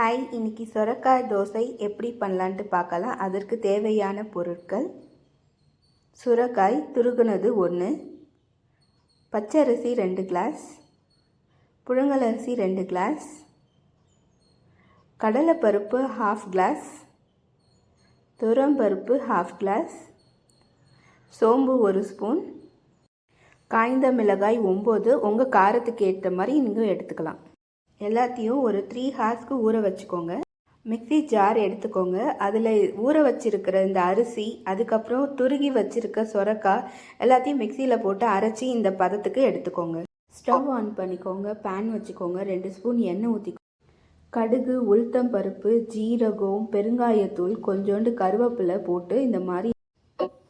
Hi இன்னைக்கு சுரக்காய் தோசை எப்படி பண்ணலான்ட்டு பார்க்கலாம். அதற்கு தேவையான பொருட்கள். சுரக்காய் துருகுனது ஒன்று பச்சரிசி ரெண்டு கிளாஸ். புழுங்கலரிசி ரெண்டு கிளாஸ். கடலைப்பருப்பு ஹாஃப் கிளாஸ் துரம்பருப்பு ஹாஃப் கிளாஸ் சோம்பு ஒரு ஸ்பூன். காய்ந்த மிளகாய் ஒம்பது. உங்கள் காரத்துக்கு ஏற்ற மாதிரி நீங்கள் எடுத்துக்கலாம். எல்லாத்தையும் ஒரு த்ரீ ஹார்ஸ்க்கு ஊற வச்சுக்கோங்க. மிக்ஸி ஜார் எடுத்துக்கோங்க. அதில் ஊற வச்சிருக்கிற இந்த அரிசி அதுக்கப்புறம் துருகி வச்சிருக்க சொரக்காய் எல்லாத்தையும் மிக்சியில் போட்டு அரைச்சி இந்த பதத்துக்கு எடுத்துக்கோங்க. ஸ்டவ் ஆன் பண்ணிக்கோங்க. பேன் வச்சுக்கோங்க. ரெண்டு ஸ்பூன் எண்ணெய் ஊற்றி கடுகு உளுத்தம் பருப்பு ஜீரகம் பெருங்காயத்தூள் கொஞ்சோண்டு கருவேப்பிலை போட்டு இந்த மாதிரி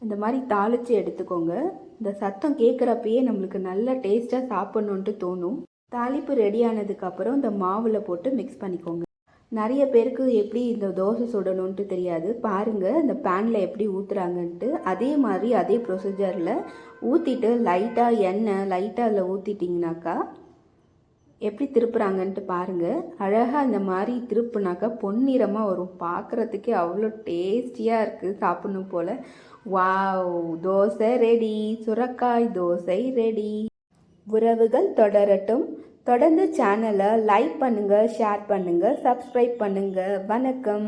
இந்த மாதிரி தாளித்து எடுத்துக்கோங்க. இந்த சத்தம் கேட்குறப்பயே நம்மளுக்கு நல்ல டேஸ்ட்டாக சாப்பிட்ணுன்ட்டு தோணும். தாளிப்பு ரெடி ஆனதுக்கப்புறம் இந்த மாவில் போட்டு மிக்ஸ் பண்ணிக்கோங்க. நிறைய பேருக்கு எப்படி இந்த தோசை சுடணுன்ட்டு தெரியாது. பாருங்கள் இந்த பேனில் எப்படி ஊற்றுறாங்கன்ட்டு அதே மாதிரி அதே ப்ரொசீஜரில் ஊற்றிட்டு லைட்டாக எண்ணெய் லைட்டாக அதில் ஊற்றிட்டிங்கனாக்கா எப்படி திருப்புறாங்கன்ட்டு பாருங்கள் அழகாக இந்த மாதிரி திருப்புனாக்கா பொன்னிறமாக வரும். பார்க்குறதுக்கே அவ்வளோ டேஸ்டியாக இருக்குது சாப்பிடணும் போல். வாவ் தோசை ரெடி சுரக்காய் தோசை ரெடி உறவுகள் தொடரட்டும். தொடர்ந்து சேனலை லைக் பண்ணுங்கள் ஷேர் பண்ணுங்கள் சப்ஸ்கிரைப் பண்ணுங்கள் வணக்கம்.